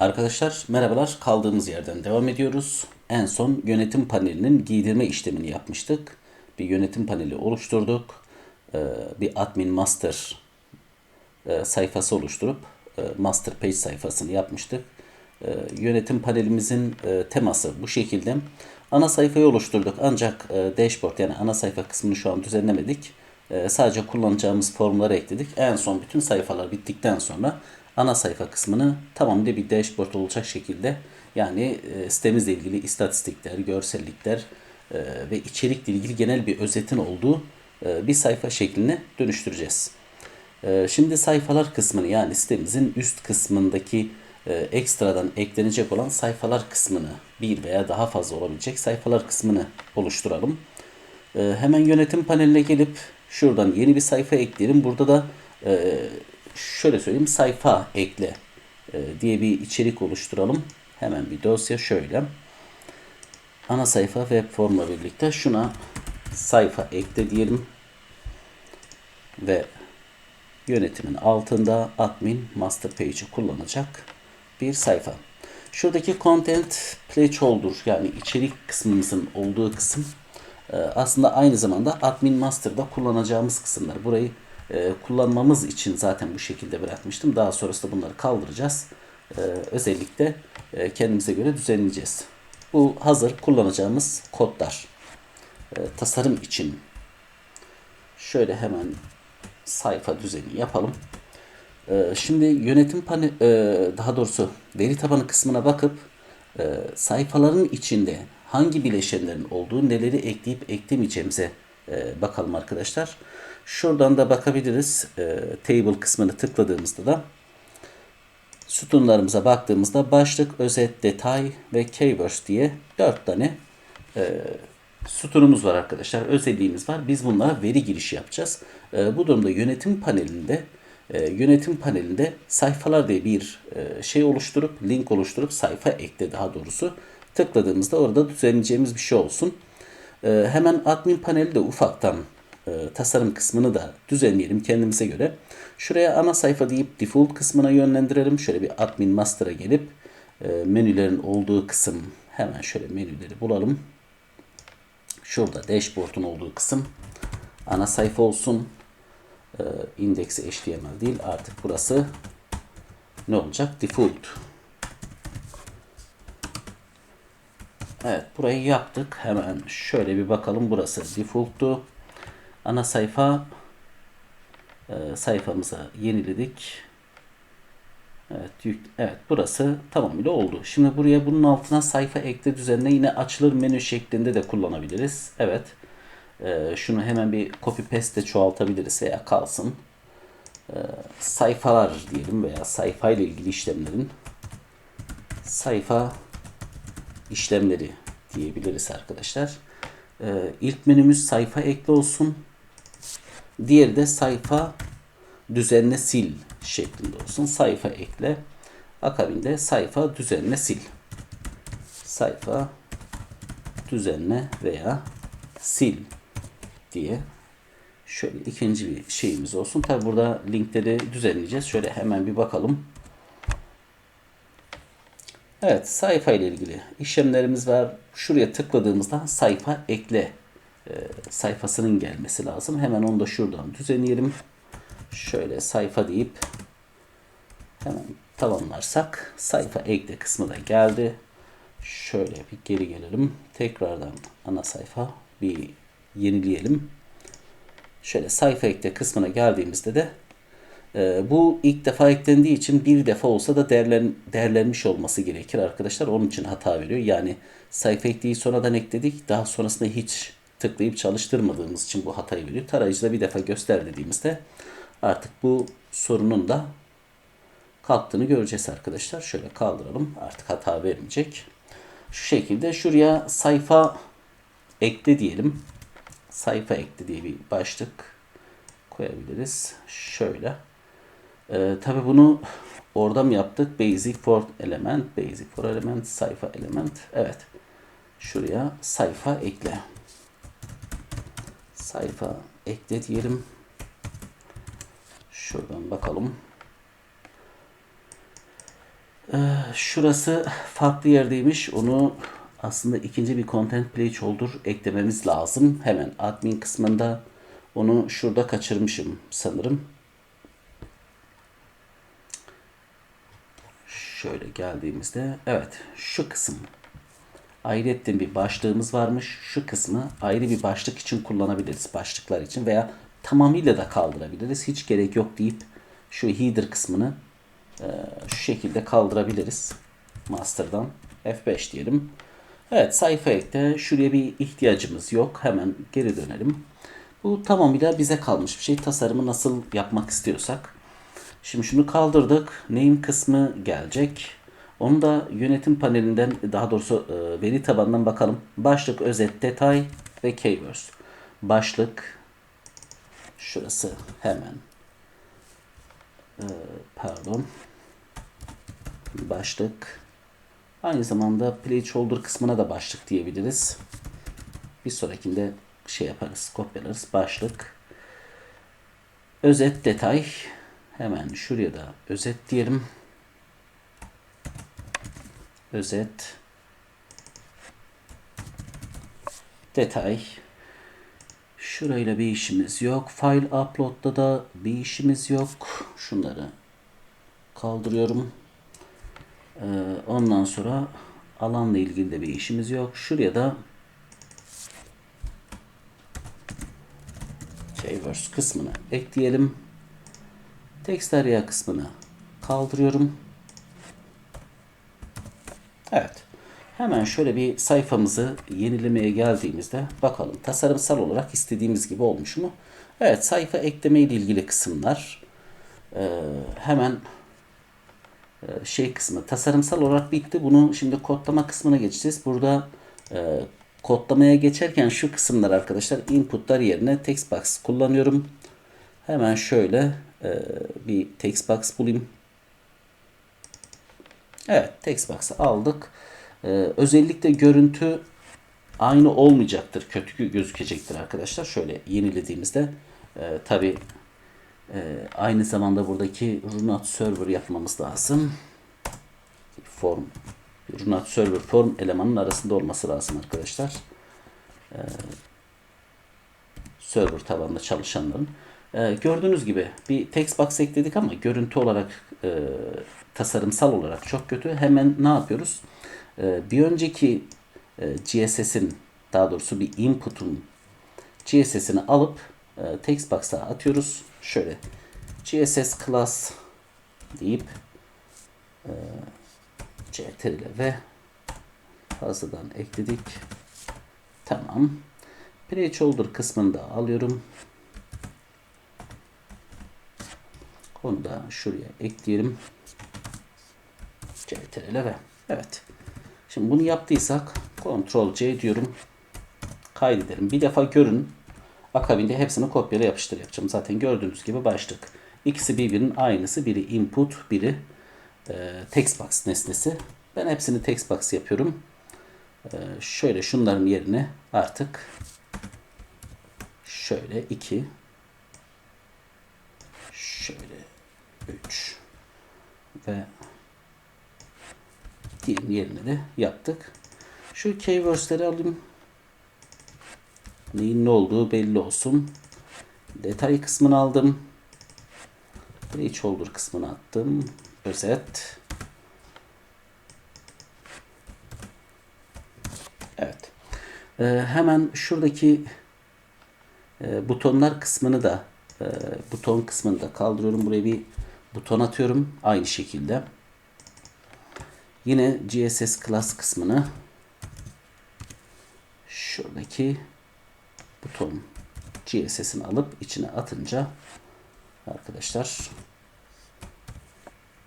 Arkadaşlar merhabalar. Kaldığımız yerden devam ediyoruz. En son yönetim panelinin giydirme işlemini yapmıştık. Bir yönetim paneli oluşturduk. Ee, Bir admin master e, sayfası oluşturup e, master page sayfasını yapmıştık. E, Yönetim panelimizin e, teması bu şekilde. Ana sayfayı oluşturduk ancak dashboard yani ana sayfa kısmını şu an düzenlemedik. E, Sadece kullanacağımız formları ekledik. En son bütün sayfalar bittikten sonra ana sayfa kısmını tamamıyla bir dashboard olacak şekilde yani e, sitemizle ilgili istatistikler, görsellikler e, ve içerikle ilgili genel bir özetin olduğu e, bir sayfa şekline dönüştüreceğiz. Ee, Şimdi sayfalar kısmını yani sitemizin üst kısmındaki e, ekstradan eklenecek olan sayfalar kısmını bir veya daha fazla olabilecek sayfalar kısmını oluşturalım. Hemen yönetim paneline gelip şuradan yeni bir sayfa ekleyelim. Burada da e, şöyle söyleyeyim sayfa ekle e, diye bir içerik oluşturalım. Hemen bir dosya şöyle. Ana sayfa web formla birlikte şuna sayfa ekle diyelim ve yönetimin altında admin master page'i kullanacak bir sayfa. Şuradaki content placeholder yani içerik kısmımızın olduğu kısım e, aslında aynı zamanda admin master'da kullanacağımız kısımlar. Burayı e, kullanmamız için zaten bu şekilde bırakmıştım. Daha sonrasında bunları kaldıracağız. E, Özellikle e, kendimize göre düzenleyeceğiz. Bu hazır kullanacağımız kodlar. E, Tasarım için şöyle hemen sayfa düzeni yapalım. Ee, Şimdi yönetim panel, daha doğrusu veri tabanı kısmına bakıp e, sayfaların içinde hangi bileşenlerin olduğu, neleri ekleyip eklemeyeceğimize e, bakalım arkadaşlar. Şuradan da bakabiliriz. E, Table kısmını tıkladığımızda da sütunlarımıza baktığımızda başlık, özet, detay ve keywords diye 4 tane sütunumuz var arkadaşlar. Özelliğimiz var. Biz bunlara veri girişi yapacağız. E, bu durumda yönetim panelinde e, yönetim panelinde sayfalar diye bir e, şey oluşturup link oluşturup sayfa ekle daha doğrusu tıkladığımızda orada düzenleyeceğimiz bir şey olsun. E, hemen admin paneli de ufaktan e, tasarım kısmını da düzenleyelim kendimize göre. Şuraya ana sayfa deyip default kısmına yönlendirelim. Şöyle bir admin master'a gelip e, menülerin olduğu kısım hemen şöyle menüleri bulalım. Şurada dashboard'un olduğu kısım ana sayfa olsun. Ee, indeksi HTML değil. Artık burası ne olacak? Default. Evet burayı yaptık. Hemen şöyle bir bakalım. Burası default'tu. Ana sayfa e, sayfamıza yeniledik. Evet, yük, evet burası tamamıyla oldu. Şimdi buraya bunun altına sayfa ekle düzenine yine açılır menü şeklinde de kullanabiliriz. Evet. Ee, şunu hemen bir copy paste çoğaltabiliriz veya kalsın. Ee, sayfalar diyelim veya sayfa ile ilgili işlemlerin sayfa işlemleri diyebiliriz arkadaşlar. Ee, ilk menümüz sayfa ekle olsun. Diğeri de sayfa düzenle sil şeklinde olsun. Sayfa ekle. Akabinde sayfa düzenle sil. Sayfa düzenle veya sil diye şöyle ikinci bir şeyimiz olsun. Tabi burada linkleri düzenleyeceğiz. Şöyle hemen bir bakalım. Evet sayfa ile ilgili işlemlerimiz var. Şuraya tıkladığımızda sayfa ekle e, sayfasının gelmesi lazım. Hemen onu da şuradan düzenleyelim. Şöyle sayfa deyip hemen tamamlarsak sayfa ekle kısmı da geldi. Şöyle bir geri gelelim. Tekrardan ana sayfa bir yenileyelim. Şöyle sayfa ekle kısmına geldiğimizde de bu ilk defa eklendiği için bir defa olsa da değerlen, değerlenmiş olması gerekir arkadaşlar. Onun için hata veriyor. Yani sayfa ekleyi sonradan ekledik. Daha sonrasında hiç tıklayıp çalıştırmadığımız için bu hatayı veriyor. Tarayıcıda bir defa göster dediğimizde artık bu sorunun da kalktığını göreceğiz arkadaşlar. Şöyle kaldıralım. Artık hata vermeyecek. Şu şekilde şuraya sayfa ekle diyelim. Sayfa ekle diye bir başlık koyabiliriz. Şöyle. Ee, Tabi bunu orada mı yaptık? Basic for element, basic for element, sayfa element. Evet. Şuraya sayfa ekle. Sayfa ekle diyelim. Şuradan bakalım. Şurası farklı yerdeymiş. Onu aslında ikinci bir content placeholder eklememiz lazım. Hemen admin kısmında onu şurada kaçırmışım sanırım. Şöyle geldiğimizde evet şu kısım ayrıyetten bir başlığımız varmış. Şu kısmı ayrı bir başlık için kullanabiliriz. Başlıklar için veya tamamıyla da kaldırabiliriz. Hiç gerek yok deyip şu header kısmını e, şu şekilde kaldırabiliriz. Master'dan F5 diyelim. Evet sayfa ekle. Şuraya bir ihtiyacımız yok. Hemen geri dönelim. Bu tamamıyla bize kalmış bir şey. Tasarımı nasıl yapmak istiyorsak. Şimdi şunu kaldırdık. Name kısmı gelecek. Onu da yönetim panelinden daha doğrusu e, veri tabanından bakalım. Başlık, özet, detay ve keywords. Başlık şurası hemen e, pardon başlık aynı zamanda placeholder kısmına da başlık diyebiliriz. Bir sonrakinde şey yaparız, kopyalarız. Başlık özet, detay hemen şuraya da özet diyelim özet, detay. Şurayla bir işimiz yok. File upload'da da bir işimiz yok. Şunları kaldırıyorum. Ee, ondan sonra alanla ilgili de bir işimiz yok. Şuraya da Keywords kısmını ekleyelim. Text area kısmını kaldırıyorum. Evet. Hemen şöyle bir sayfamızı yenilemeye geldiğimizde bakalım tasarımsal olarak istediğimiz gibi olmuş mu? Evet sayfa ekleme ile ilgili kısımlar ee, hemen e, şey kısmı tasarımsal olarak bitti. Bunu şimdi kodlama kısmına geçeceğiz. Burada e, kodlamaya geçerken şu kısımlar arkadaşlar inputlar yerine text box kullanıyorum. Hemen şöyle e, bir text box bulayım. Evet text box'ı aldık. Ee, özellikle görüntü aynı olmayacaktır. Kötü gözükecektir arkadaşlar. Şöyle yenilediğimizde e, tabi e, aynı zamanda buradaki runat server yapmamız lazım. Form runat server form elemanın arasında olması lazım arkadaşlar. E, server tabanında çalışanların. E, gördüğünüz gibi bir text box ekledik ama görüntü olarak e, tasarımsal olarak çok kötü. Hemen ne yapıyoruz? Ee, bir önceki e, GSS'in daha doğrusu bir input'un GSS'ini alıp e, text box'a atıyoruz. Şöyle GSS class deyip e, ctrl ve fazladan ekledik. Tamam. Placeholder kısmını da alıyorum. Onu da şuraya ekleyelim. CTRL ve evet. Şimdi bunu yaptıysak Ctrl C diyorum. Kaydedelim. Bir defa görün. Akabinde hepsini kopyala yapıştır yapacağım. Zaten gördüğünüz gibi başlık. İkisi birbirinin aynısı. Biri input, biri e, text box nesnesi. Ben hepsini text box yapıyorum. E, şöyle şunların yerine artık şöyle 2 şöyle 3 ve diyelim yerine de yaptık. Şu keywords'leri alayım. Neyin ne olduğu belli olsun. Detay kısmını aldım. Placeholder kısmını attım. Özet. Evet. Ee, hemen şuradaki e, butonlar kısmını da e, buton kısmını da kaldırıyorum. Buraya bir buton atıyorum. Aynı şekilde. Yine GSS class kısmını şuradaki buton GSS'ini alıp içine atınca arkadaşlar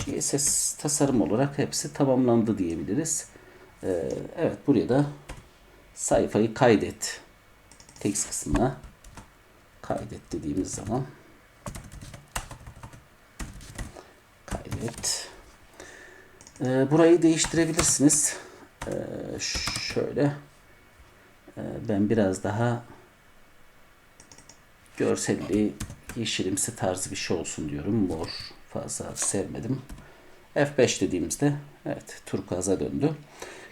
GSS tasarım olarak hepsi tamamlandı diyebiliriz. Ee, evet buraya da sayfayı kaydet text kısmına kaydet dediğimiz zaman kaydet ee, burayı değiştirebilirsiniz. Ee, şöyle ee, ben biraz daha görselli yeşilimsi tarzı bir şey olsun diyorum. Mor fazla sevmedim. F5 dediğimizde evet turkuaza döndü.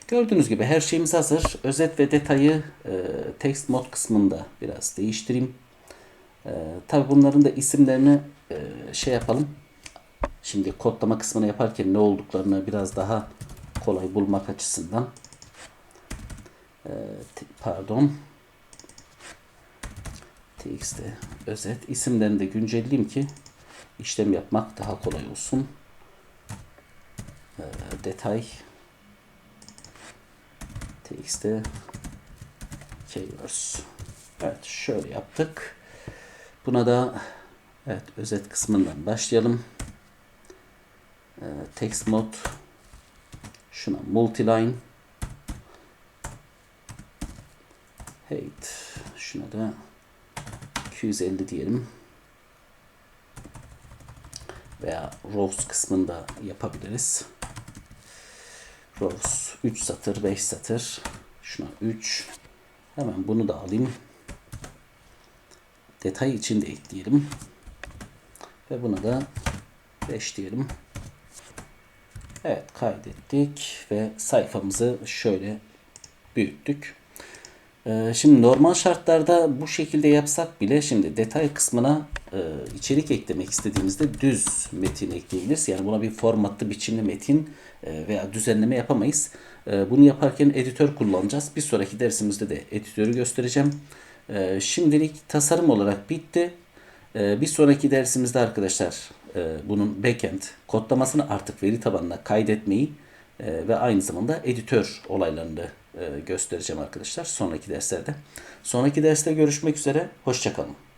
Gördüğünüz gibi her şeyimiz hazır. Özet ve detayı e, text mod kısmında biraz değiştireyim. E, Tabi bunların da isimlerini e, şey yapalım. Şimdi kodlama kısmını yaparken ne olduklarını biraz daha kolay bulmak açısından. E, pardon. TXT özet isimlerini de güncelleyeyim ki işlem yapmak daha kolay olsun. E, detay TXT keywords. Evet şöyle yaptık. Buna da evet özet kısmından başlayalım. Ee, text mode şuna multiline height şuna da 250 diyelim. Veya rows kısmında yapabiliriz. Rows 3 satır 5 satır şuna 3 hemen bunu da alayım detay için de ekleyelim ve buna da 5 diyelim evet kaydettik ve sayfamızı şöyle büyüttük Ee, Şimdi normal şartlarda bu şekilde yapsak bile şimdi detay kısmına e, içerik eklemek istediğimizde düz metin ekleyebiliriz. Yani buna bir formatlı biçimli metin e, veya düzenleme yapamayız. E, Bunu yaparken editör kullanacağız. Bir sonraki dersimizde de editörü göstereceğim. E, Şimdilik tasarım olarak bitti. E, Bir sonraki dersimizde arkadaşlar e, bunun backend kodlamasını artık veri tabanına kaydetmeyi e, ve aynı zamanda editör olaylarını e, göstereceğim arkadaşlar sonraki derslerde. Sonraki derste görüşmek üzere. Hoşçakalın.